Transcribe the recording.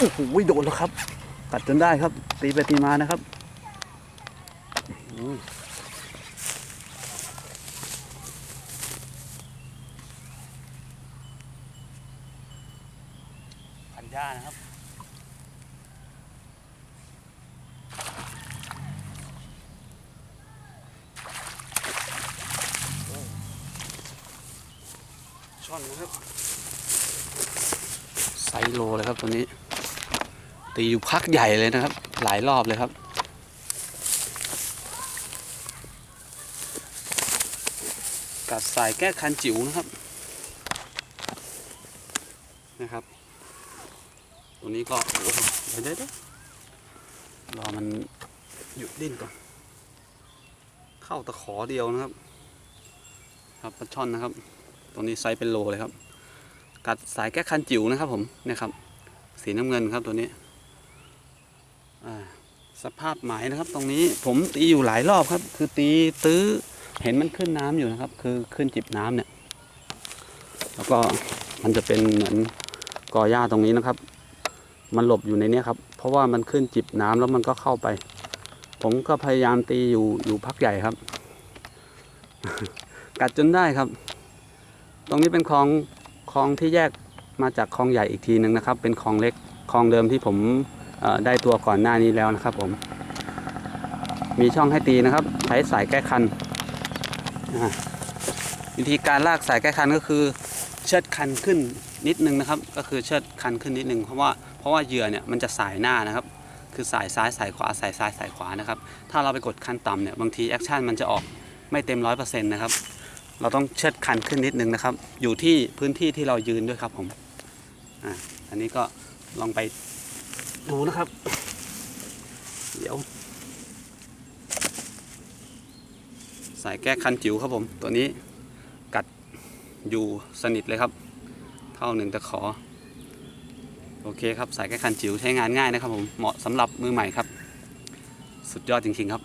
โอ้โหโดนแล้วครับ กัดจนได้ครับ ตีไปตีมานะครับอุ้ยพันย่านะครับช่อนนะครับไซส์โลเลยครับตัวนี้ ตีอยู่พักใหญ่เลยนะครับ หลายรอบเลยครับกัดสายแก้คันจิ๋วนะครับนะครับตัวนี้ก็เดี๋ยวเดี๋ยวเดี๋ยวรอมันหยุดดิ้นก่อนเข้าตะขอเดียวนะครับ ครับปลาช่อนนะครับตัวนี้ไซส์เป็นโลเลยครับ กัดสายแก้คันจิ๋วนะครับผมนี่ยครับ สีน้ำเงินครับตัวนี้ สภาพหมนะครับ ตรงนี้ผมตีอยู่หลายรอบครับ คือตีตื้อเห็นมันขึ้นน้ำอยู่นะครับ คือขึ้นจิบน้ำเนี่ย แล้วก็มันจะเป็นเหมือนกอหญ้าตรงนี้นะครับ มันหลบอยู่ในนี้ครับ เพราะว่ามันขึ้นจิบน้ำแล้วมันก็เข้าไป ผมก็พยายามตีอยู่อยู่พักใหญ่ครับ กัดจนได้ครับ ตรงนี้เป็นคลองคลองที่แยกมาจากคลองใหญ่อีกทีหนึ่งนะครับ เป็นคลองเล็กคลองเดิมที่ผม ได้ตัวก่อนหน้านี้แล้วนะครับผม มีช่องให้ตีนะครับ ใช้สายแก้คัน วิธีการลากสายแก้คันก็คือ เชิดคันขึ้นนิดนึงนะครับ ก็คือเชิดคันขึ้นนิดนึงเพราะว่าเพราะว่าเหยื่อเนี่ยมันจะสายหน้านะครับ คือสายซ้ายสายขวาสายซ้ายสายขวานะครับ ถ้าเราไปกดคันต่ำเนี่ยบางทีแอคชั่นมันจะออกไม่เต็มร้อยเปอร์เซ็นต์นะครับเราต้องเชิดคันขึ้นนิดนึงนะครับ อยู่ที่พื้นที่ที่เรายืนด้วยครับผม อ่า อันนี้ก็ลองไป ดูนะครับ เดี๋ยว สายแก้คันจิ๋วครับผม ตัวนี้กัดอยู่สนิทเลยครับ เท่าหนึ่งตะขอ โอเคครับ สายแก้คันจิ๋วใช้งานง่ายนะครับผม เหมาะสำหรับมือใหม่ครับ สุดยอดจริงๆครับ